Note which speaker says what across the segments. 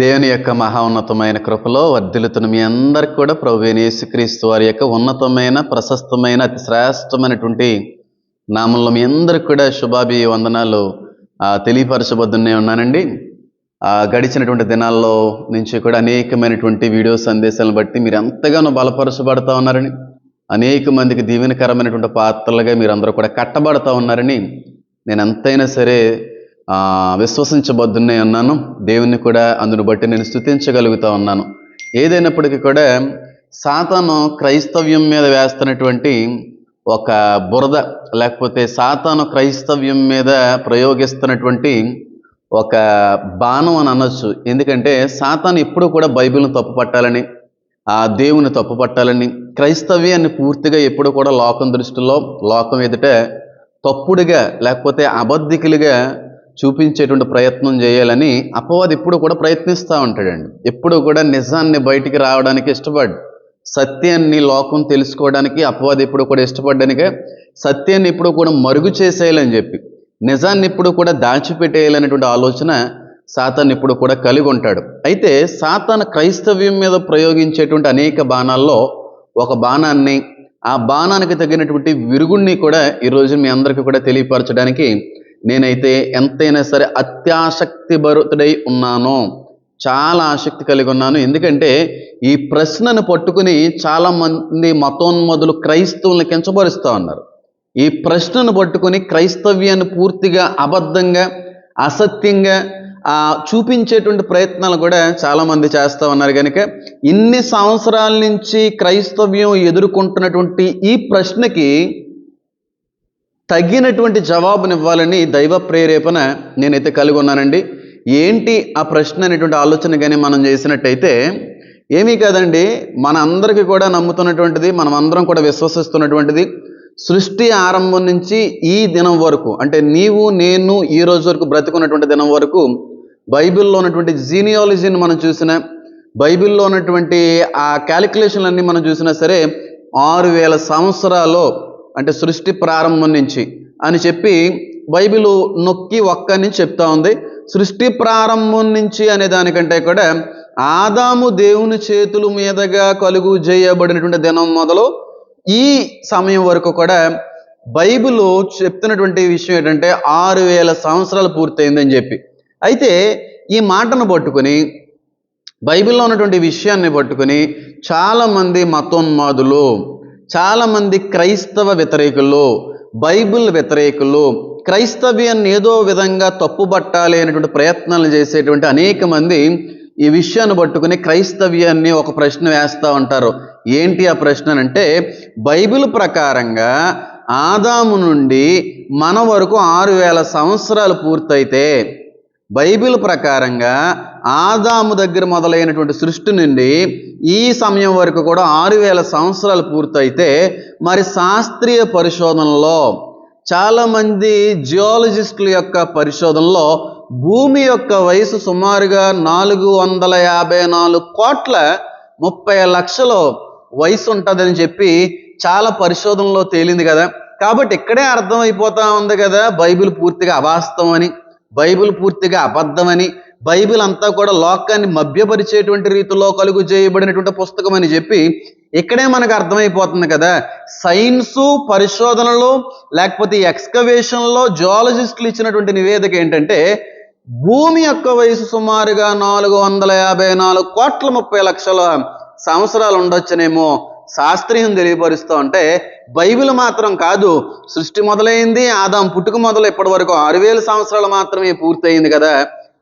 Speaker 1: దేవుని యొక్క మహా ఉన్నతమైన కృపలో వర్ధిల్లుతున్న మీ అందరికి కూడా ప్రభు యేసుక్రీస్తు వారి యొక్క ఉన్నతమైన ప్రశస్తమైన అతి శ్రేష్టమైనటువంటి నామంలో మీ అందరికి కూడా శుభాభి వందనాలు ఆ, తెలియపరచబద్దునే ఉన్నానండి. గడిచినటువంటి దినాల్లో నుంచి కూడా అనేకమైనటువంటి వీడియో సందేశాలను బట్టి మీరు ఎంతగానో బలపరచబడతా ఉన్నారని అనేక మందికి దీవెనకరమైనటువంటి పాత్రలుగా మీరు అందరూ కూడా కట్టబడతా ఉన్నారని నేను ఎంతైనా సరే ఆ, ఉన్నాను దేవుణ్ణి కూడా అందును బట్టి నేను స్థుతించగలుగుతా ఉన్నాను. ఏదైనప్పటికీ కూడా సాతాను క్రైస్తవ్యం మీద వేస్తున్నటువంటి ఒక బురద లేకపోతే సాతాను క్రైస్తవ్యం మీద ప్రయోగిస్తున్నటువంటి ఒక బాణం అని అనొచ్చు. ఎందుకంటే సాతాను ఎప్పుడు కూడా బైబిల్ను తప్పు పట్టాలని ఆ దేవుని తప్పు పట్టాలని క్రైస్తవ్యాన్ని పూర్తిగా ఎప్పుడు కూడా లోకం దృష్టిలో లోకం ఎదుట తప్పుడుగా లేకపోతే అబద్ధికులుగా చూపించేటువంటి ప్రయత్నం చేయాలని అపవాది ఇప్పుడు కూడా ప్రయత్నిస్తూ ఉంటాడండి. ఎప్పుడు కూడా నిజాన్ని బయటికి రావడానికి ఇష్టపడ్డు సత్యాన్ని లోకం తెలుసుకోవడానికి అపవాది ఇప్పుడు కూడా ఇష్టపడ్డానికే సత్యాన్ని ఇప్పుడు కూడా మరుగు చేసేయాలని చెప్పి నిజాన్ని ఇప్పుడు కూడా దాచిపెట్టేయాలనేటువంటి ఆలోచన సాతాన్ ఇప్పుడు కూడా కలిగి ఉంటాడు. అయితే సాతాన్ క్రైస్తవ్యం మీద ప్రయోగించేటువంటి అనేక బాణాల్లో ఒక బాణాన్ని ఆ బాణానికి తగినటువంటి విరుగుణ్ణి కూడా ఈరోజు మీ అందరికీ కూడా తెలియపరచడానికి నేనైతే ఎంతైనా సరే అత్యాసక్తి భరుతుడై ఉన్నాను చాలా ఆసక్తి కలిగి ఉన్నాను. ఎందుకంటే ఈ ప్రశ్నను పట్టుకుని చాలామంది మతోన్మదులు క్రైస్తవుల్ని కించపరుస్తూ ఉన్నారు. ఈ ప్రశ్నను పట్టుకుని క్రైస్తవ్యాన్ని పూర్తిగా అబద్ధంగా అసత్యంగా చూపించేటువంటి ప్రయత్నాలు కూడా చాలామంది చేస్తూ ఉన్నారు. కనుక ఇన్ని సంవత్సరాల నుంచి క్రైస్తవ్యం ఎదుర్కొంటున్నటువంటి ఈ ప్రశ్నకి తగినటువంటి జవాబునివ్వాలని దైవ ప్రేరేపణ నేనైతే కలిగి ఉన్నానండి. ఏంటి ఆ ప్రశ్న అనేటువంటి ఆలోచన కానీ మనం చేసినట్టయితే ఏమీ కాదండి మన అందరికీ కూడా నమ్ముతున్నటువంటిది మనం అందరం కూడా విశ్వసిస్తున్నటువంటిది సృష్టి ఆరంభం నుంచి ఈ దినం వరకు అంటే నీవు నేను ఈ రోజు వరకు బ్రతుకున్నటువంటి దినం వరకు బైబిల్లో ఉన్నటువంటి జీనియాలజీని మనం చూసిన బైబిల్లో ఉన్నటువంటి ఆ క్యాలిక్యులేషన్లన్నీ మనం చూసినా సరే ఆరు వేల సంవత్సరాల్లో అంటే సృష్టి ప్రారంభం నుంచి అని చెప్పి బైబిల్ నొక్కి ఒక్కని చెప్తా ఉంది. సృష్టి ప్రారంభం నుంచి అనే దానికంటే కూడా ఆదాము దేవుని చేతుల మీదుగా కలుగు చేయబడినటువంటి దినం మొదలు ఈ సమయం వరకు కూడా బైబిల్ చెప్తున్నటువంటి విషయం ఏంటంటే ఆరు వేల సంవత్సరాలు పూర్తయిందని చెప్పి. అయితే ఈ మాటను పట్టుకొని బైబిల్లో ఉన్నటువంటి విషయాన్ని పట్టుకొని చాలామంది మతోన్మాదులు చాలామంది క్రైస్తవ వ్యతిరేకులు బైబిల్ వ్యతిరేకులు క్రైస్తవ్యాన్ని ఏదో విధంగా తప్పుబట్టాలి అనేటువంటి ప్రయత్నాలు చేసేటువంటి అనేక మంది ఈ విషయాన్ని పట్టుకుని క్రైస్తవ్యాన్ని ఒక ప్రశ్న వేస్తూ ఉంటారు. ఏంటి ఆ ప్రశ్న అంటే బైబిల్ ప్రకారంగా ఆదాము నుండి మన వరకు ఆరు వేల సంవత్సరాలు పూర్తయితే బైబిల్ ప్రకారంగా ఆదాము దగ్గర మొదలైనటువంటి సృష్టి నుండి ఈ సమయం వరకు కూడా ఆరు వేల సంవత్సరాలు పూర్తయితే మరి శాస్త్రీయ పరిశోధనలో చాలామంది జియాలజిస్టుల యొక్క పరిశోధనలో భూమి యొక్క వయసు సుమారుగా నాలుగు వందల యాభై నాలుగు కోట్ల ముప్పై లక్షల వయసు ఉంటుందని చెప్పి చాలా పరిశోధనలో తేలింది కదా. కాబట్టి ఇక్కడే అర్థమైపోతా ఉంది కదా బైబిల్ పూర్తిగా అవాస్తవం అని బైబిల్ పూర్తిగా అబద్ధమని. బైబిల్ అంతా కూడా లోకాన్ని మభ్యపరిచేటువంటి రీతిలో కలుగు చేయబడినటువంటి పుస్తకం అని చెప్పి ఇక్కడే మనకు అర్థమైపోతుంది కదా. సైన్సు పరిశోధనలు లేకపోతే ఎక్స్కవేషన్లో జువాలజిస్టులు ఇచ్చినటువంటి నివేదిక ఏంటంటే భూమి యొక్క వయసు సుమారుగా నాలుగు వందల యాభై నాలుగు కోట్ల ముప్పై లక్షల సంవత్సరాలు ఉండొచ్చనేమో శాస్త్రీయం తెలియపరుస్తూ ఉంటే బైబిల్ మాత్రం కాదు. సృష్టి మొదలైంది ఆదాం పుట్టుక మొదలు ఇప్పటి వరకు ఆరు వేల సంవత్సరాలు మాత్రమే పూర్తయింది కదా.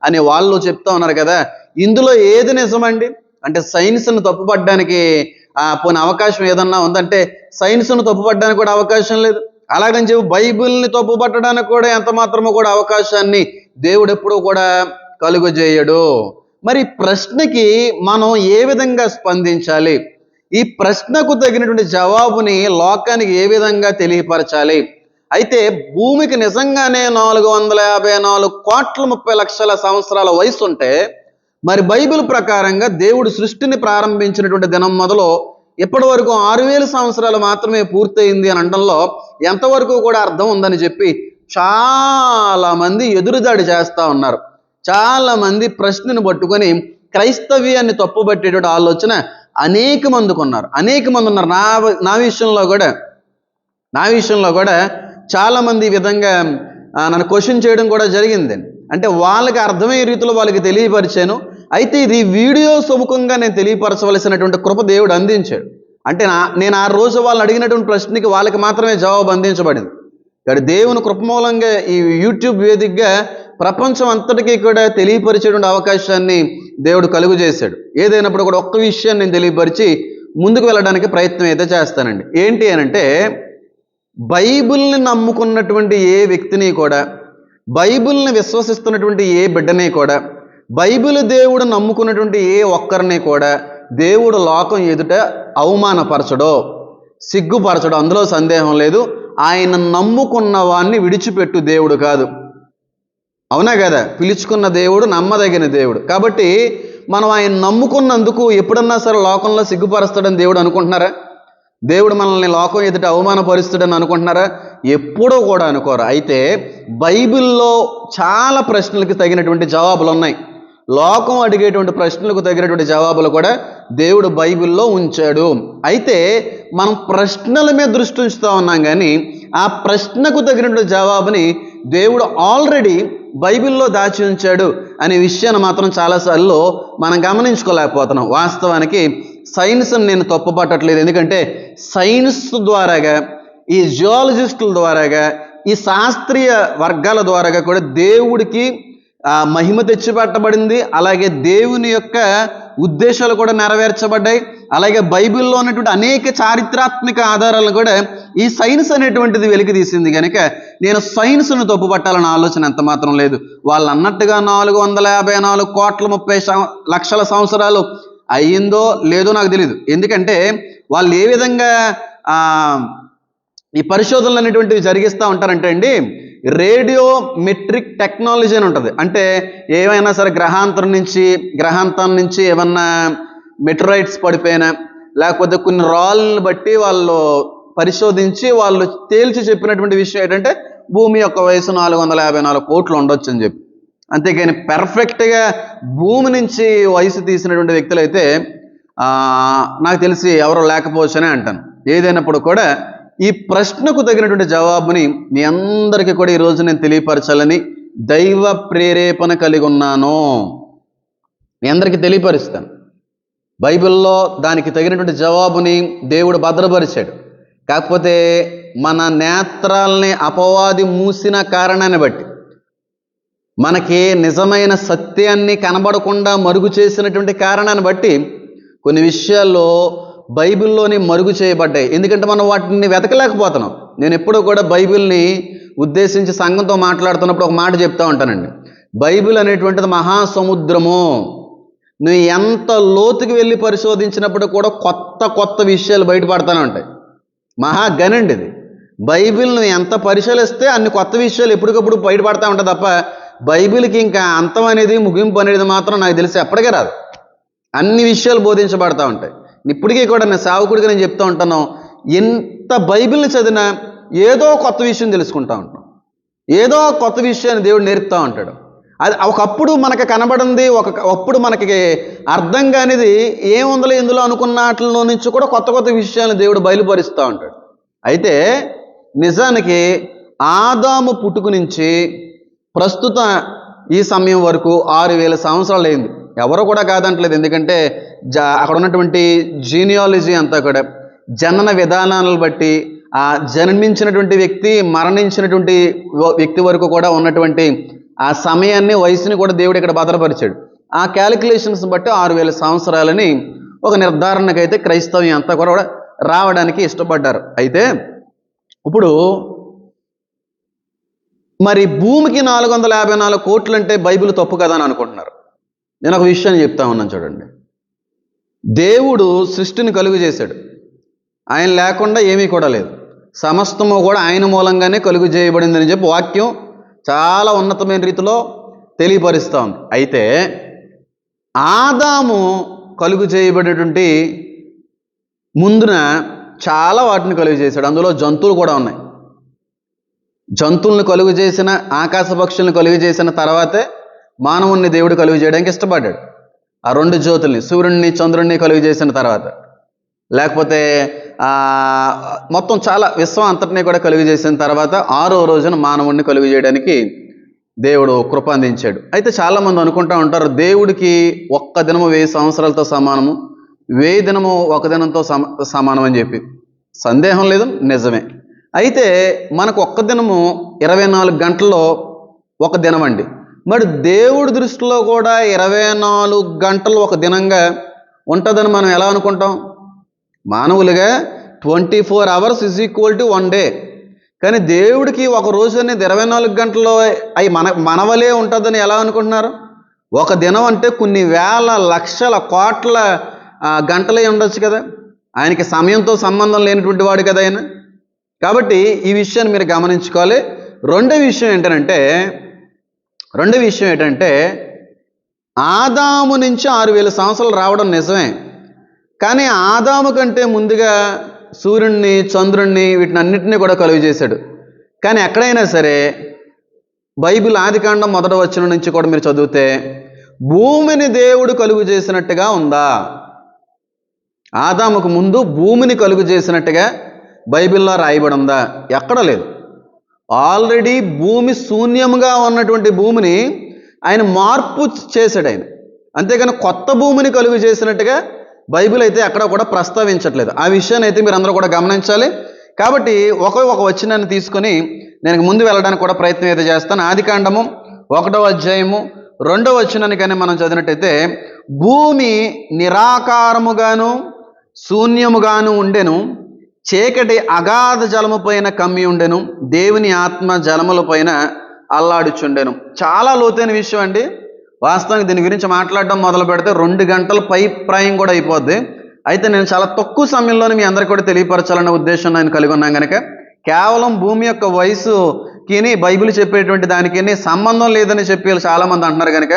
Speaker 1: అని వాళ్ళు చెప్తా ఉన్నారు కదా. ఇందులో ఏది నిజమండి? అంటే సైన్స్ను తప్పుపడడానికి పోనీ అవకాశం ఏదన్నా ఉందంటే సైన్స్ను తప్పుపడడానికి కూడా అవకాశం లేదు. అలాగని చెప్పి బైబిల్ని తప్పుపట్టడానికి కూడా ఎంత మాత్రమో కూడా అవకాశాన్ని దేవుడు ఎప్పుడూ కూడా కలుగజేయడు. మరి ప్రశ్నకి మనం ఏ విధంగా స్పందించాలి? ఈ ప్రశ్నకు తగినటువంటి జవాబుని లోకానికి ఏ విధంగా తెలియపరచాలి? అయితే భూమికి నిజంగానే నాలుగు వందల యాభై నాలుగు కోట్ల ముప్పై లక్షల సంవత్సరాల వయసు ఉంటే మరి బైబిల్ ప్రకారంగా దేవుడు సృష్టిని ప్రారంభించినటువంటి దినం మొదలు ఇప్పటి వరకు ఆరు వేల సంవత్సరాలు మాత్రమే పూర్తయింది అని అనడంలో ఎంతవరకు కూడా అర్థం ఉందని చెప్పి చాలా మంది ఎదురుదాడి చేస్తూ ఉన్నారు. చాలా మంది ప్రశ్నను పట్టుకొని క్రైస్తవ్యాన్ని తప్పుబట్టేటువంటి ఆలోచన అనేక మందికి ఉన్నారు. అనేక మంది ఉన్నారు. నా నా విషయంలో కూడా నా విషయంలో కూడా చాలామంది ఈ విధంగా నన్ను క్వశ్చన్ చేయడం కూడా జరిగింది. అంటే వాళ్ళకి అర్థమయ్యే రీతిలో వాళ్ళకి తెలియపరిచాను. అయితే ఇది వీడియో సముఖంగా నేను తెలియపరచవలసినటువంటి కృప దేవుడు అందించాడు. అంటే నా నేను ఆ రోజు వాళ్ళు అడిగినటువంటి ప్రశ్నకి వాళ్ళకి మాత్రమే జవాబు అందించబడింది. ఇక్కడ దేవుని కృప మూలంగా ఈ యూట్యూబ్ వేదికగా ప్రపంచం అంతటికీ కూడా తెలియపరిచేటువంటి అవకాశాన్ని దేవుడు కలుగు చేశాడు. ఏదైనప్పుడు కూడా ఒక్క విషయాన్ని నేను తెలియపరిచి ముందుకు వెళ్ళడానికి ప్రయత్నం అయితే చేస్తానండి. ఏంటి అని అంటే బైబిల్ని నమ్ముకున్నటువంటి ఏ వ్యక్తిని కూడా బైబిల్ని విశ్వసిస్తున్నటువంటి ఏ బిడ్డని కూడా బైబిల్ దేవుడు నమ్ముకున్నటువంటి ఏ ఒక్కరిని కూడా దేవుడు లోకం ఎదుట అవమానపరచడో సిగ్గుపరచడో అందులో సందేహం లేదు. ఆయన నమ్ముకున్న వాణ్ణి విడిచిపెట్టు దేవుడు కాదు. అవునా కదా? పిలుచుకున్న దేవుడు నమ్మదగిన దేవుడు. కాబట్టి మనం ఆయన నమ్ముకున్నందుకు ఎప్పుడన్నా సరే లోకంలో సిగ్గుపరుస్తాడని దేవుడు అనుకుంటున్నారా? దేవుడు మనల్ని లోకం ఎదుట అవమానపరుస్తాడని అనుకుంటున్నారా? ఎప్పుడూ కూడా అనుకోరు. అయితే బైబిల్లో చాలా ప్రశ్నలకు తగినటువంటి జవాబులు ఉన్నాయి. లోకం అడిగేటువంటి ప్రశ్నలకు తగినటువంటి జవాబులు కూడా దేవుడు బైబిల్లో ఉంచాడు. అయితే మనం ప్రశ్నల మీద దృష్టి ఉంచుతూ ఉన్నాం కానీ ఆ ప్రశ్నకు తగినటువంటి జవాబుని దేవుడు ఆల్రెడీ బైబిల్లో దాచి ఉంచాడు అనే విషయాన్ని మాత్రం చాలాసార్లు మనం గమనించుకోలేకపోతున్నాం. వాస్తవానికి సైన్స్ని నేను తప్పుపట్టట్లేదు. ఎందుకంటే సైన్స్ ద్వారాగా ఈ జియాలజిస్టుల ద్వారాగా ఈ శాస్త్రీయ వర్గాల ద్వారాగా కూడా దేవుడికి మహిమ తెచ్చిపెట్టబడింది. అలాగే దేవుని యొక్క ఉద్దేశాలు కూడా నెరవేర్చబడ్డాయి. అలాగే బైబిల్లో ఉన్నటువంటి అనేక చారిత్రాత్మక ఆధారాలను కూడా ఈ సైన్స్ అనేటువంటిది వెలికి తీసింది. కనుక నేను సైన్స్ను తప్పుపట్టాలన్న ఆలోచన ఎంత మాత్రం లేదు. వాళ్ళు అన్నట్టుగా నాలుగు వందల యాభై నాలుగు కోట్ల ముప్పై లక్షల సంవత్సరాలు అయ్యిందో లేదో నాకు తెలియదు ఎందుకంటే వాళ్ళు ఏ విధంగా ఈ పరిశోధనలు అనేటువంటివి జరిగిస్తూ ఉంటారంటే అండి రేడియో మెట్రిక్ టెక్నాలజీ అని ఉంటుంది. అంటే ఏమైనా సరే గ్రహాంతరం నుంచి గ్రహాంతరం నుంచి ఏమన్నా మెట్రాయిడ్స్ పడిపోయినా లేకపోతే కొన్ని రాళ్ళని బట్టి వాళ్ళు పరిశోధించి వాళ్ళు తేల్చి చెప్పినటువంటి విషయం ఏంటంటే భూమి యొక్క వయసు నాలుగు వందల యాభై నాలుగు కోట్లు ఉండొచ్చు అని చెప్పి. అంతేకాని పెర్ఫెక్ట్గా భూమి నుంచి వయసు తీసినటువంటి వ్యక్తులు అయితే నాకు తెలిసి ఎవరో లేకపోవచ్చనే అంటాను. ఏదైనప్పుడు కూడా ఈ ప్రశ్నకు తగినటువంటి జవాబుని మీ అందరికీ కూడా ఈరోజు నేను తెలియపరచాలని దైవ ప్రేరేపణ కలిగి ఉన్నాను. మీ అందరికీ తెలియపరుస్తాను. బైబిల్లో దానికి తగినటువంటి జవాబుని దేవుడు భద్రపరిచాడు. కాకపోతే మన నేత్రాల్ని అపవాది మూసిన కారణాన్ని బట్టి మనకి నిజమైన సత్యాన్ని కనబడకుండా మరుగు చేసినటువంటి కారణాన్ని బట్టి కొన్ని విషయాల్లో బైబిల్లోని మరుగు చేయబడ్డాయి. ఎందుకంటే మనం వాటిని వెతకలేకపోతున్నాం. నేను ఎప్పుడూ కూడా బైబిల్ని ఉద్దేశించి సంఘంతో మాట్లాడుతున్నప్పుడు ఒక మాట చెప్తా ఉంటానండి. బైబిల్ అనేటువంటిది మహాసముద్రము. నువ్వు ఎంత లోతుకి వెళ్ళి పరిశోధించినప్పుడు కూడా కొత్త కొత్త విషయాలు బయటపడతానే ఉంటాయి. మహాగనండి ఇది. బైబిల్ నువ్వు ఎంత పరిశీలిస్తే అన్ని కొత్త విషయాలు ఎప్పటికప్పుడు బయటపడతా ఉంటాయి తప్ప బైబిల్కి ఇంకా అంతం అనేది ముగింపు అనేది మాత్రం నాకు తెలిసి ఎప్పటికే రాదు. అన్ని విషయాలు బోధించబడతా ఉంటాయి. ఇప్పటికీ కూడా నేను సావుకుడిగా నేను చెప్తూ ఉంటాను ఎంత బైబిల్ని చదివినా ఏదో కొత్త విషయం తెలుసుకుంటా ఉంటాం. ఏదో కొత్త విషయాన్ని దేవుడు నేర్పుతూ ఉంటాడు. అది ఒకప్పుడు మనకు కనబడింది ఒక అప్పుడు మనకి అర్థం కానిది ఏముందలో ఇందులో అనుకున్న వాటిలో నుంచి కూడా కొత్త కొత్త విషయాలను దేవుడు బయలుపరుస్తూ ఉంటాడు. అయితే నిజానికి ఆదాము పుట్టుకు నుంచి ప్రస్తుత ఈ సమయం వరకు ఆరు వేల సంవత్సరాలు అయింది. ఎవరు కూడా కాదంటలేదు. ఎందుకంటే జ అక్కడ ఉన్నటువంటి జీనియాలజీ అంతా కూడా జనన విధానాలను బట్టి ఆ జన్మించినటువంటి వ్యక్తి మరణించినటువంటి వ్యక్తి వరకు కూడా ఉన్నటువంటి ఆ సమయాన్ని వయసుని కూడా దేవుడు ఇక్కడ భద్రపరిచాడు. ఆ క్యాలిక్యులేషన్స్ బట్టి ఆరు వేల సంవత్సరాలని ఒక నిర్ధారణకైతే క్రైస్తవ్యం అంతా కూడా రావడానికి ఇష్టపడ్డారు. అయితే ఇప్పుడు మరి భూమికి నాలుగు వందల యాభై నాలుగు కోట్లు అంటే బైబిల్ తప్పు కదా అని అనుకుంటున్నారు. నేను ఒక విషయాన్ని చెప్తా ఉన్నాను చూడండి. దేవుడు సృష్టిని కలుగు చేశాడు. ఆయన లేకుండా ఏమీ కూడా లేదు. సమస్తము కూడా ఆయన మూలంగానే కలుగు చేయబడిందని చెప్పి వాక్యం చాలా ఉన్నతమైన రీతిలో తెలియపరుస్తూ ఉంది. అయితే ఆదాము కలుగు చేయబడేటువంటి ముందున చాలా వాటిని కలుగు చేశాడు. అందులో జంతువులు కూడా ఉన్నాయి. జంతువులను కలుగు చేసిన ఆకాశ పక్షులను కలుగు చేసిన తర్వాతే మానవుణ్ణి దేవుడు కలుగు చేయడానికి ఇష్టపడ్డాడు. ఆ రెండు జ్యోతుల్ని సూర్యుడిని చంద్రుడిని కలుగు చేసిన తర్వాత. లేకపోతే మొత్తం చాలా విశ్వం అంతటినీ కూడా కలుగు చేసిన తర్వాత ఆరో రోజున మానవుడిని కలుగు చేయడానికి దేవుడు కృప అందించాడు. అయితే చాలామంది అనుకుంటా ఉంటారు దేవుడికి ఒక్క దినము వెయ్యి సంవత్సరాలతో సమానము వెయ్యి దినము ఒక దినంతో సమానం అని చెప్పి. సందేహం లేదు నిజమే. అయితే మనకు ఒక్క దినము ఇరవై నాలుగు గంటల్లో ఒక దినం అండి మరి దేవుడి దృష్టిలో కూడా ఇరవై నాలుగు గంటలు ఒక దినంగా ఉంటుందని మనం ఎలా అనుకుంటాం? మానవులుగా twenty four hours is equal to one day. కానీ దేవుడికి ఒక రోజు అనేది ఇరవై నాలుగు గంటల్లో అవి మన మనవలే ఉంటుందని ఎలా అనుకుంటున్నారు? ఒక దినం అంటే కొన్ని వేల లక్షల కోట్ల గంటలే ఉండొచ్చు కదా. ఆయనకి సమయంతో సంబంధం లేనటువంటి వాడు కదా ఆయన. కాబట్టి ఈ విషయాన్ని మీరు గమనించుకోవాలి. రెండో విషయం ఏంటంటే రెండో విషయం ఏంటంటే ఆదాము నుంచి ఆరు వేల సంవత్సరాలు రావడం నిజమే. కానీ ఆదాము కంటే ముందుగా సూర్యుడిని చంద్రుణ్ణి వీటిని అన్నింటినీ కూడా కలుగు చేశాడు. కానీ ఎక్కడైనా సరే బైబిల్ ఆదికాండం మొదట వచ్చిన నుంచి కూడా మీరు చదివితే భూమిని దేవుడు కలుగు చేసినట్టుగా ఉందా? ఆదాముకు ముందు భూమిని కలుగు చేసినట్టుగా బైబిల్లో రాయబడి ఉందా ఎక్కడ లేదు. ఆల్రెడీ భూమి శూన్యముగా ఉన్నటువంటి భూమిని ఆయన మార్పు చేశాడు ఆయన. అంతేగాని కొత్త భూమిని కలుగు చేసినట్టుగా బైబిల్ అయితే ఎక్కడ కూడా ప్రస్తావించట్లేదు. ఆ విషయాన్ని అయితే మీరు అందరూ కూడా గమనించాలి. కాబట్టి ఒక ఒక వచనాన్ని తీసుకొని నేను ముందు వెళ్ళడానికి కూడా ప్రయత్నం అయితే చేస్తాను. ఆది కాండము ఒకటో అధ్యాయము రెండో వచనాన్ని కానీ మనం చదివినట్టయితే భూమి నిరాకారముగాను శూన్యముగాను ఉండెను. చీకటి అగాధ జలము పైన కమ్మి ఉండెను దేవుని ఆత్మ జలముల పైన అల్లాడుచుండెను. చాలా లోతైన విషయం అండి. వాస్తవానికి దీని గురించి మాట్లాడడం మొదలు పెడితే రెండు గంటల పై ప్రాయం కూడా అయిపోద్ది. అయితే నేను చాలా తక్కువ సమయంలోనే మీ అందరికీ కూడా తెలియపరచాలనే ఉద్దేశం నేను కలిగి ఉన్నాను కనుక కేవలం భూమి యొక్క వయసుకిని బైబిల్ చెప్పేటువంటి దానికి సంబంధం లేదని చెప్పి చాలామంది అంటున్నారు కనుక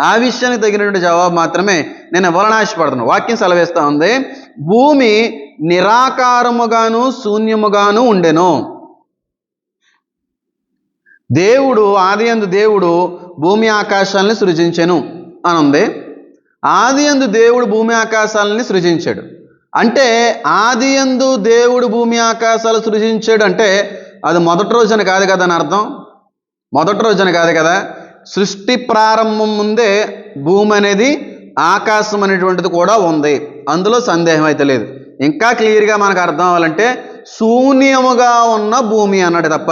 Speaker 1: ఆ విషయానికి తగినటువంటి జవాబు మాత్రమే నేను ఇవ్వాలని ఆశపడుతున్నాను వాక్యం సెలవేస్తూ ఉంది. భూమి నిరాకారముగాను శూన్యముగాను ఉండెను. దేవుడు ఆదియందు దేవుడు భూమి ఆకాశాలని సృజించెను అని ఉంది ఆదియందు దేవుడు భూమి ఆకాశాలని సృజించాడు. అంటే ఆదియందు దేవుడు భూమి ఆకాశాలు సృజించాడు అంటే అది మొదటి రోజున కాదు కదా అని అర్థం? మొదటి రోజున కాదు కదా? సృష్టి ప్రారంభం ముందే భూమి అనేది ఆకాశం అనేటువంటిది కూడా ఉంది. అందులో సందేహం అయితే లేదు. ఇంకా క్లియర్గా మనకు అర్థం అవ్వాలంటే శూన్యముగా ఉన్న భూమి అన్నాడు తప్ప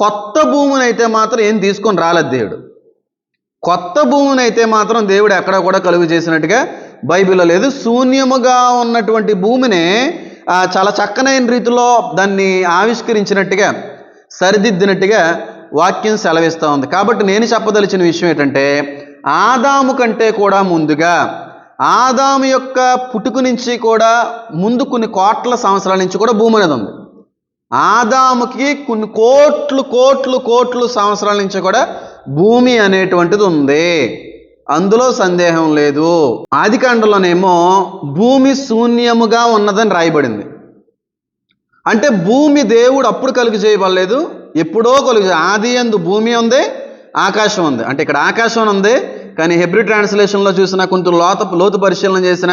Speaker 1: కొత్త భూమిని అయితే మాత్రం ఏం తీసుకొని రాలేదు దేవుడు. కొత్త భూమిని అయితే మాత్రం దేవుడు ఎక్కడ కూడా కలుగు చేసినట్టుగా బైబిల్లో లేదు. శూన్యముగా ఉన్నటువంటి భూమిని చాలా చక్కనైన రీతిలో దాన్ని ఆవిష్కరించినట్టుగా సరిదిద్దినట్టుగా వాక్యం సెలవిస్తూ ఉంది. కాబట్టి నేను చెప్పదలిచిన విషయం ఏంటంటే ఆదాము కంటే కూడా ముందుగా ఆదాము యొక్క పుట్టుకు నుంచి కూడా ముందు కొన్ని కోట్ల సంవత్సరాల నుంచి కూడా భూమి అనేది ఉంది. ఆదాముకి కొన్ని కోట్లు కోట్లు కోట్లు సంవత్సరాల నుంచి కూడా భూమి అనేటువంటిది ఉంది. అందులో సందేహం లేదు. ఆదికాండంలోనేమో భూమి శూన్యముగా ఉన్నదని రాయబడింది. అంటే భూమి దేవుడు అప్పుడు కలుగు చేయబడలేదు ఎప్పుడో కలుగు ఆది ఎందు భూమి ఉంది ఆకాశం ఉంది అంటే ఇక్కడ ఆకాశం ఉంది కానీ హెబ్రి ట్రాన్స్లేషన్లో చూసిన కొంచెం లోత లోతు పరిశీలన చేసిన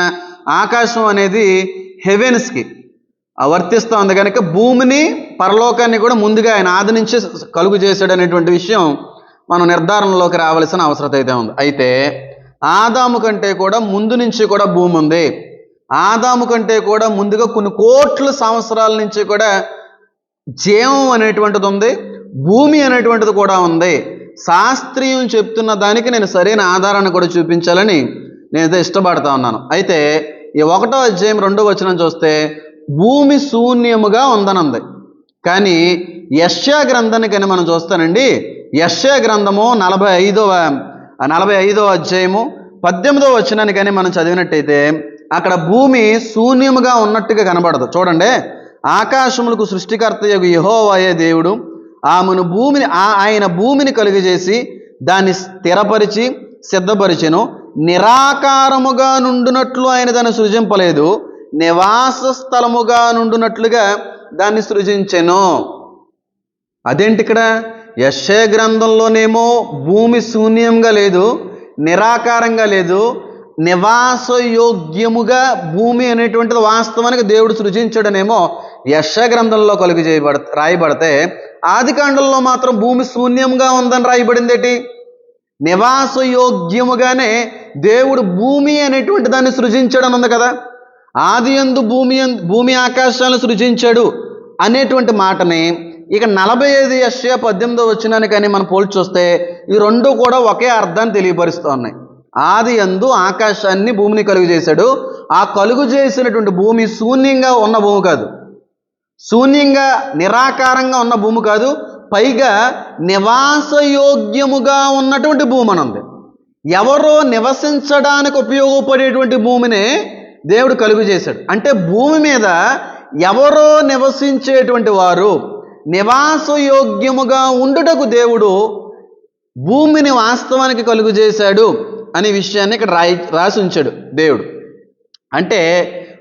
Speaker 1: ఆకాశం అనేది హెవెన్స్కి వర్తిస్తూ ఉంది. కనుక భూమిని పరలోకాన్ని కూడా ముందుగా ఆయన ఆది నుంచి కలుగు చేశాడు అనేటువంటి విషయం మనం నిర్ధారణలోకి రావాల్సిన అవసరం అయితే ఉంది. అయితే ఆదాము కంటే కూడా ముందు నుంచి కూడా భూమి ఉంది. ఆదాము కంటే కూడా ముందుగా కొన్ని కోట్ల సంవత్సరాల నుంచి కూడా జీవం అనేటువంటిది ఉంది భూమి అనేటువంటిది కూడా ఉంది. శాస్త్రీయం చెప్తున్న దానికి నేను సరైన ఆధారాన్ని కూడా చూపించాలని నేనైతే ఇష్టపడతా ఉన్నాను. అయితే ఈ ఒకటో అధ్యాయం రెండో వచనం చూస్తే భూమి శూన్యముగా ఉందనుంది. కానీ యశ్యా గ్రంథాన్ని కానీ మనం చూస్తానండి. యశ్యా గ్రంథము నలభై ఐదవ నలభై ఐదవ అధ్యాయము పద్దెనిమిదవ వచనాన్ని కానీ మనం చదివినట్టయితే అక్కడ భూమి శూన్యముగా ఉన్నట్టుగా కనబడదు. చూడండి. ఆకాశములకు సృష్టికర్త యొక్క యహోవయే దేవుడు. ఆమెను భూమిని ఆ- ఆయన భూమిని కలుగజేసి దాన్ని స్థిరపరిచి సిద్ధపరిచెను. నిరాకారముగా నుండునట్లు ఆయన దాన్ని సృజింపలేదు. నివాస స్థలముగా నుండునట్లుగా దాన్ని సృజించెను. అదేంటి ఇక్కడ? యశయ గ్రంథంలోనేమో భూమి శూన్యంగా లేదు నిరాకారంగా లేదు. నివాసయోగ్యముగా భూమి అనేటువంటిది వాస్తవానికి దేవుడు సృజించడనేమో యశ గ్రంథంలో కలుగు చేయబడ రాయబడితే ఆది కాండంలో మాత్రం భూమి శూన్యంగా ఉందని రాయబడింది ఏంటి నివాసయోగ్యముగానే దేవుడు భూమి అనేటువంటి దాన్ని సృజించడం ఉంది కదా. ఆది ఎందు భూమి భూమి ఆకాశాలను సృజించాడు అనేటువంటి మాటని ఇక నలభై ఐదు యశ్య పద్దెనిమిదో వచ్చినాను కానీ మనం పోల్చి చూస్తే ఈ రెండు కూడా ఒకే అర్థాన్ని తెలియపరుస్తూ ఉన్నాయి ఆది ఎందు ఆకాశాన్ని భూమిని కలుగు చేశాడు ఆ కలుగు చేసినటువంటి భూమి శూన్యంగా ఉన్న భూమి కాదు. శూన్యంగా నిరాకారంగా ఉన్న భూమి కాదు పైగా నివాసయోగ్యముగా ఉన్నటువంటి భూమి అని ఉంది. ఎవరో నివసించడానికి ఉపయోగపడేటువంటి భూమిని దేవుడు కలుగు చేశాడు. అంటే భూమి మీద ఎవరో నివసించేటువంటి వారు నివాసయోగ్యముగా ఉండుటకు దేవుడు భూమిని వాస్తవానికి కలుగు చేశాడు అనే విషయాన్ని ఇక్కడ రాయి రాసి ఉంచాడు దేవుడు. అంటే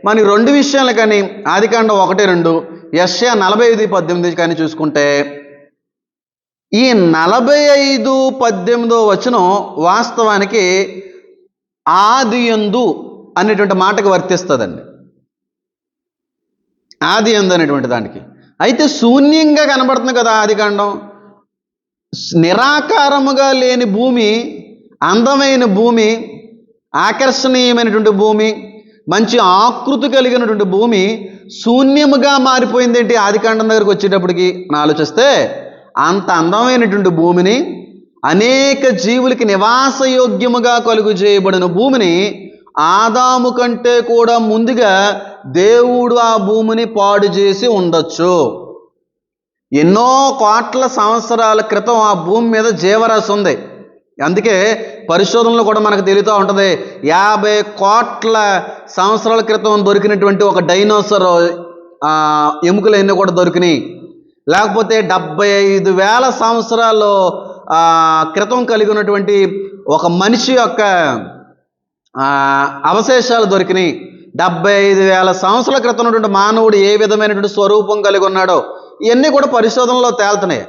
Speaker 1: మన రెండు విషయాలు కానీ ఆదికాండం ఒకటి రెండు యశ్యా నలభై ఐదు పద్దెనిమిది కానీ చూసుకుంటే ఈ నలభై ఐదు పద్దెనిమిదో వచనం వాస్తవానికి ఆదియందు అనేటువంటి మాటకు వర్తిస్తుందండి. ఆది ఎందు అనేటువంటి దానికి. అయితే శూన్యంగా కనబడుతుంది కదా ఆదికాండం నిరాకారముగా లేని భూమి అందమైన భూమి ఆకర్షణీయమైనటువంటి భూమి మంచి ఆకృతి కలిగినటువంటి భూమి శూన్యముగా మారిపోయింది ఏంటి? ఆదికాండం దగ్గరికి వచ్చేటప్పటికి అని ఆలోచిస్తే అంత అందమైనటువంటి భూమిని అనేక జీవులకి నివాసయోగ్యముగా కలుగు చేయబడిన భూమిని ఆదాము కంటే కూడా ముందుగా దేవుడు ఆ భూమిని పాడు చేసి ఉండొచ్చు. ఎన్నో కోట్ల సంవత్సరాల క్రితం ఆ భూమి మీద జీవరాశి ఉంది. అందుకే పరిశోధనలు కూడా మనకు తెలుస్తూ ఉంటుంది యాభై కోట్ల సంవత్సరాల క్రితం దొరికినటువంటి ఒక డైనోసర్ ఎముకలన్నీ ఎముకలు కూడా దొరికినాయి. లేకపోతే డెబ్బై ఐదు వేల సంవత్సరాలు క్రితం కలిగి ఉన్నటువంటి ఒక మనిషి యొక్క అవశేషాలు దొరికినాయి. డెబ్బై ఐదు వేల సంవత్సరాల క్రితం ఉన్నటువంటి మానవుడు ఏ విధమైనటువంటి స్వరూపం కలిగి ఉన్నాడో ఇవన్నీ కూడా పరిశోధనలో తేలుతున్నాయి.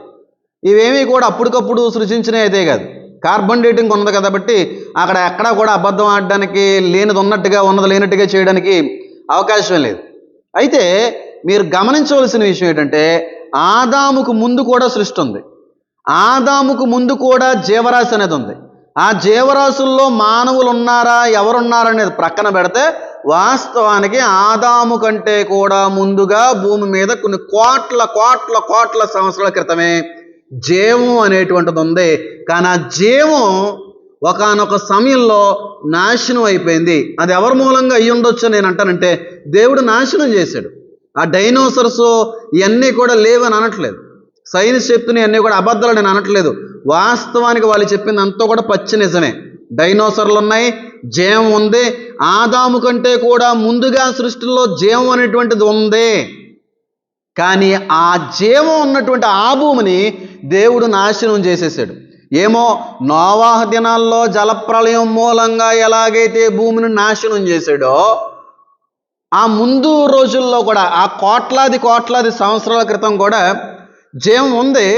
Speaker 1: ఇవేమీ కూడా అప్పటికప్పుడు సృజించినవి అయితే కాదు. కార్బన్ డేటింగ్ ఉన్నది కాబట్టి అక్కడ ఎక్కడా కూడా అబద్ధం ఆడడానికి లేనిది ఉన్నట్టుగా ఉన్నది లేనట్టుగా చేయడానికి అవకాశం లేదు. అయితే మీరు గమనించవలసిన విషయం ఏంటంటే ఆదాముకు ముందు కూడా సృష్టి ఉంది. ఆదాముకు ముందు కూడా జీవరాశి అనేది ఉంది. ఆ జీవరాశుల్లో మానవులు ఉన్నారా ఎవరున్నారా అనేది ప్రక్కన పెడితే వాస్తవానికి ఆదాము కంటే కూడా ముందుగా భూమి మీద కొన్ని కోట్ల కోట్ల కోట్ల సంవత్సరాల క్రితమే జీవం అనేటువంటిది ఉంది కానీ ఆ జీవం ఒకానొక సమయంలో నాశనం అయిపోయింది. అది ఎవరి మూలంగా అయ్యి ఉండొచ్చు నేను అంటానంటే దేవుడు నాశనం చేశాడు. ఆ డైనోసర్స్ ఇవన్నీ కూడా లేవని అనట్లేదు. సైన్స్ చెప్తున్న అన్నీ కూడా అబద్ధాలు నేను అనట్లేదు. వాస్తవానికి వాళ్ళు చెప్పింది అంతా కూడా పచ్చి నిజమే. డైనోసర్లు ఉన్నాయి జీవం ఉంది. ఆదాము కంటే కూడా ముందుగా సృష్టిలో జీవం అనేటువంటిది ఉంది. కానీ ఆ జీవం ఉన్నటువంటి ఆ భూమిని దేవుడు నాశనం చేసేసాడు. ఏమో నోవాహ దినాల్లో జలప్రలయం మూలంగా ఎలాగైతే భూమిని నాశనం చేశాడో ఆ ముందు రోజుల్లో కూడా ఆ కోట్లాది కోట్లాది సంవత్సరాల క్రితం కూడా జీవం ఉంది.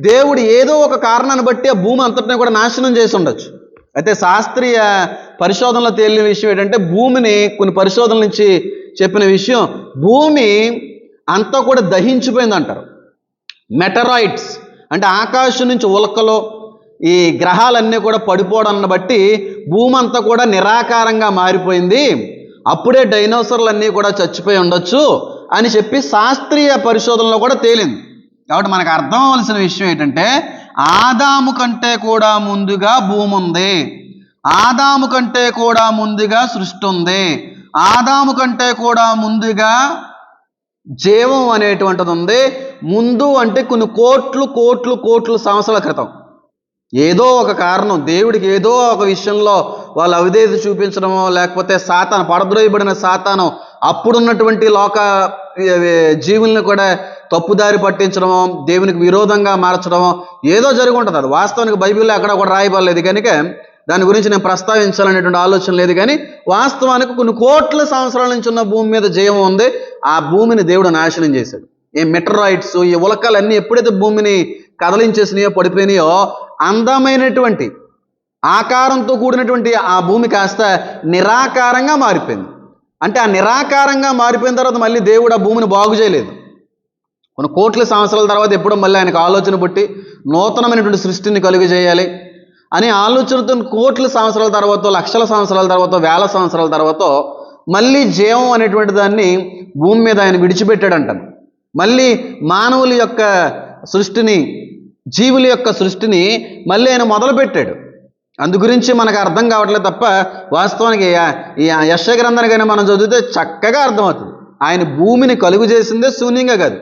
Speaker 1: దేవుడు ఏదో ఒక కారణాన్ని బట్టి ఆ భూమి అంతటిని కూడా నాశనం చేసి ఉండొచ్చు. అయితే శాస్త్రీయ పరిశోధనలో తేలిన విషయం ఏంటంటే భూమిని కొన్ని పరిశోధనల నుంచి చెప్పిన విషయం భూమి అంతా కూడా దహించిపోయింది అంటారు మెటరాయిడ్స్ అంటే ఆకాశం నుంచి ఉలకలో ఈ గ్రహాలన్నీ కూడా పడిపోవడాన్ని బట్టి భూమి అంతా కూడా నిరాకారంగా మారిపోయింది. అప్పుడే డైనోసర్లు అన్నీ కూడా చచ్చిపోయి ఉండొచ్చు అని చెప్పి శాస్త్రీయ పరిశోధనలో కూడా తేలింది. కాబట్టి మనకు అర్థం అవ్వాల్సిన విషయం ఏంటంటే ఆదాము కంటే కూడా ముందుగా భూమి ఉంది. ఆదాము కంటే కూడా ముందుగా సృష్టి ఉంది. ఆదాము కంటే కూడా ముందుగా జీవం అనేటువంటిది ఉంది ముందు అంటే కొన్ని కోట్లు కోట్లు కోట్లు సంవత్సరాల క్రితం. ఏదో ఒక కారణం దేవుడికి ఏదో ఒక విషయంలో వాళ్ళు అవిధేయత చూపించడమో లేకపోతే సాతాను పడద్రోయబడిన సాతాను అప్పుడున్నటువంటి లోక జీవుల్ని కూడా తప్పుదారి పట్టించడమో దేవునికి విరోధంగా మార్చడమో ఏదో జరిగి ఉంటుంది అది వాస్తవానికి బైబిల్లో ఎక్కడ కూడా రాయబడలేదు. కనుక దాని గురించి నేను ప్రస్తావించాలనేటువంటి ఆలోచన లేదు కానీ వాస్తవానికి కొన్ని కోట్ల సంవత్సరాల నుంచి ఉన్న భూమి మీద జీవం ఉంది. ఆ భూమిని దేవుడు నాశనం చేశాడు. ఈ మెటరాయిడ్స్ ఈ ఉలకలన్నీ ఎప్పుడైతే భూమిని కదలించేసినాయో పడిపోయినాయో అందమైనటువంటి ఆకారంతో కూడినటువంటి ఆ భూమి కాస్త నిరాకారంగా మారిపోయింది. అంటే ఆ నిరాకారంగా మారిపోయిన తర్వాత మళ్ళీ దేవుడు ఆ భూమిని బాగు చేయలేదు. కొన్ని కోట్ల సంవత్సరాల తర్వాత ఎప్పుడో మళ్ళీ ఆయనకు ఆలోచన పుట్టి నూతనమైనటువంటి సృష్టిని కలుగజేయాలి. అనే ఆలోచనతో కోట్ల సంవత్సరాల తర్వాత లక్షల సంవత్సరాల తర్వాత వేల సంవత్సరాల తర్వాత మళ్ళీ జీవం అనేటువంటి దాన్ని భూమి మీద ఆయన విడిచిపెట్టాడంటాను. మళ్ళీ మానవుల యొక్క సృష్టిని జీవుల యొక్క సృష్టిని మళ్ళీ ఆయన మొదలుపెట్టాడు. అందు గురించి మనకు అర్థం కావట్లేదు తప్ప వాస్తవానికి ఈ యశ గ్రంథాన్ని కానీ మనం చదివితే చక్కగా అర్థమవుతుంది. ఆయన భూమిని కలుగు చేసిందే శూన్యంగా కాదు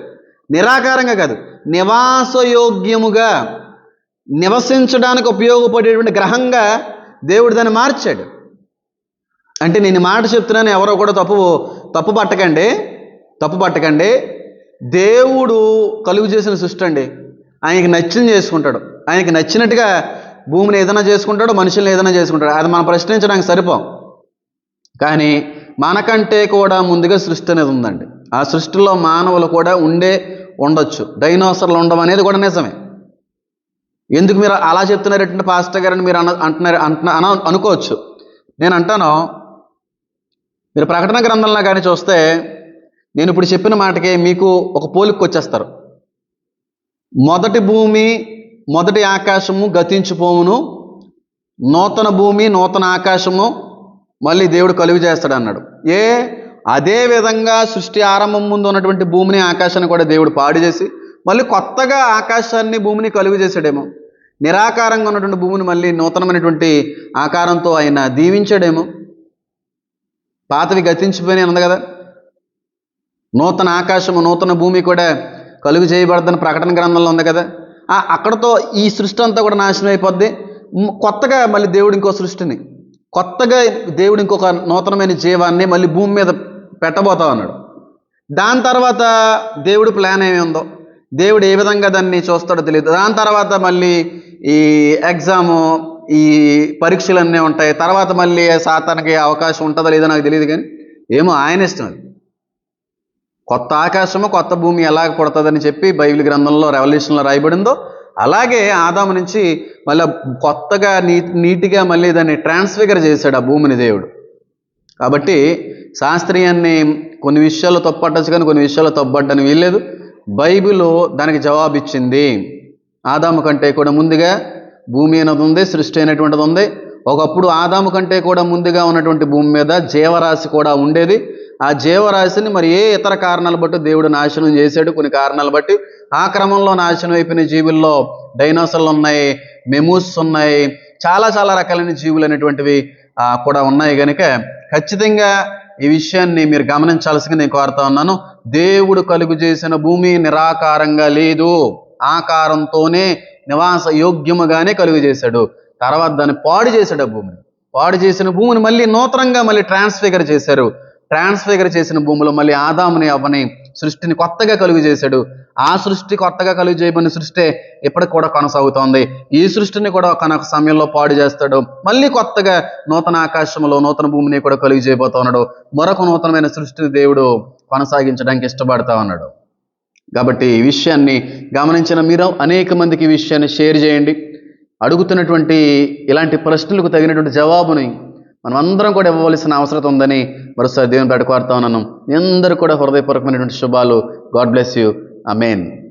Speaker 1: నిరాకారంగా కాదు నివాసయోగ్యముగా నివసించడానికి ఉపయోగపడేటువంటి గ్రహంగా దేవుడు దాన్ని మార్చాడు. అంటే నేను మాట చెప్తున్నాను ఎవరో కూడా తప్పు తప్పు పట్టకండి తప్పు పట్టకండి. దేవుడు కలుగు చేసిన సృష్టి అండి. ఆయనకి నచ్చింది చేసుకుంటాడు. ఆయనకి నచ్చినట్టుగా భూమిని ఏదైనా చేసుకుంటాడు మనుషుల్ని ఏదైనా చేసుకుంటాడు. అది మనం ప్రశ్నించడానికి సరిపోం. కానీ మనకంటే కూడా ముందుగా సృష్టి అనేది ఉందండి. ఆ సృష్టిలో మానవులు కూడా ఉండే ఉండొచ్చు. డైనోసర్లు ఉండడం అనేది కూడా నిజమే. ఎందుకు మీరు అలా చెప్తున్నారంటే పాస్టర్ గారని మీరు అన్న అంటున్నారు అంటున్నా అనుకోవచ్చు. నేను అంటాను మీరు ప్రకటన గ్రంథంలో కానీ చూస్తే నేను ఇప్పుడు చెప్పిన మాటకి మీకు ఒక పోలికి వచ్చేస్తారు. మొదటి భూమి మొదటి ఆకాశము గతించిపోవును నూతన భూమి నూతన ఆకాశము మళ్ళీ దేవుడు కలుగు చేస్తాడు అన్నాడు. ఏ? అదే విధంగా సృష్టి ఆరంభం ముందు ఉన్నటువంటి భూమిని ఆకాశాన్ని కూడా దేవుడు పాడు చేసి మళ్ళీ కొత్తగా ఆకాశాన్ని భూమిని కలుగు చేశాడేమో. నిరాకారంగా ఉన్నటువంటి భూమిని మళ్ళీ నూతనమైనటువంటి ఆకారంతో ఆయన దీవించాడేమో. పాతవి గతించిపోయినాయి ఉంది కదా. నూతన ఆకాశము నూతన భూమి కూడా కలుగు చేయబడదని ప్రకటన గ్రంథంలో ఉంది కదా. ఆ అక్కడతో ఈ సృష్టి అంతా కూడా నాశనం అయిపోద్ది. కొత్తగా మళ్ళీ దేవుడు ఇంకో సృష్టిని. కొత్తగా దేవుడు ఇంకొక నూతనమైన జీవాన్ని మళ్ళీ భూమి మీద పెట్టబోతా ఉన్నాడు. దాని తర్వాత దేవుడు ప్లాన్ ఏమి ఉందో? దేవుడు ఏ విధంగా దాన్ని చూస్తాడో తెలియదు. దాని తర్వాత మళ్ళీ ఈ ఎగ్జాము ఈ పరీక్షలన్నీ ఉంటాయి. తర్వాత మళ్ళీ సాతానికి అవకాశం ఉంటుందో లేదో నాకు తెలియదు కానీ ఏమో ఆయన ఇష్టం అది. కొత్త ఆకాశము కొత్త భూమి ఎలాగ పుడుతుందని చెప్పి బైబిల్ గ్రంథంలో రెవల్యూషన్లో రాయబడిందో అలాగే ఆదాము నుంచి మళ్ళీ కొత్తగా నీ నీట్గా మళ్ళీ దాన్ని ట్రాన్స్ఫిగర్ చేశాడు ఆ భూమిని దేవుడు. కాబట్టి శాస్త్రీయాన్ని కొన్ని విషయాలు తప్పట్టచ్చు కానీ కొన్ని విషయాలు తప్పట్టని వీల్లేదు. బైబిల్ దానికి జవాబు ఇచ్చింది ఆదాము కంటే కూడా ముందుగా భూమి అనేది ఉంది సృష్టి అయినటువంటిది ఉంది. ఒకప్పుడు ఆదాము కంటే కూడా ముందుగా ఉన్నటువంటి భూమి మీద జీవరాశి కూడా ఉండేది. ఆ జీవరాశిని మరి ఏ ఇతర కారణాలు బట్టి దేవుడు నాశనం చేశాడు? కొన్ని కారణాలు బట్టి. ఆ క్రమంలో నాశనం అయిపోయిన జీవుల్లో డైనోసర్లు ఉన్నాయి మెమూస్ ఉన్నాయి చాలా చాలా రకాలైన జీవులు అనేటువంటివి కూడా ఉన్నాయి కనుక ఖచ్చితంగా ఈ విషయాన్ని మీరు గమనించాల్సింది నేను కోరుతా ఉన్నాను. దేవుడు కలుగు చేసిన భూమి నిరాకారంగా లేదు. ఆకారంతోనే నివాస యోగ్యముగానే కలుగు చేశాడు. తర్వాత దాన్ని పాడు చేశాడు ఆ భూమిని. పాడు చేసిన భూమిని మళ్ళీ నూతనంగా మళ్ళీ ట్రాన్స్ఫిగర్ చేశారు. ట్రాన్స్ఫిగర్ చేసిన భూమిలో మళ్ళీ ఆదాముని అవ్వని సృష్టిని కొత్తగా కలుగు చేశాడు. ఆ సృష్టి కొత్తగా కలుగు చేయబడిన సృష్టి ఇప్పటికి కూడా కొనసాగుతోంది. ఈ సృష్టిని కూడా కనుక సమయంలో పాడు చేస్తాడు. మళ్ళీ కొత్తగా నూతన ఆకాశంలో నూతన భూమిని కూడా కలుగు చేయబోతున్నాడు మరొక నూతనమైన సృష్టిని దేవుడు కొనసాగించడానికి ఇష్టపడతా ఉన్నాడు. కాబట్టి ఈ విషయాన్ని గమనించిన మీరు అనేక మందికి ఈ విషయాన్ని షేర్ చేయండి. అడుగుతున్నటువంటి ఇలాంటి ప్రశ్నలకు తగినటువంటి జవాబుని మనం అందరం కూడా ఇవ్వవలసిన అవసరం ఉందని మరోసారి దేవుని పేట కోరుతా ఉన్నాను. మీ అందరూ కూడా హృదయపూర్వకమైనటువంటి శుభాలు. God bless you amen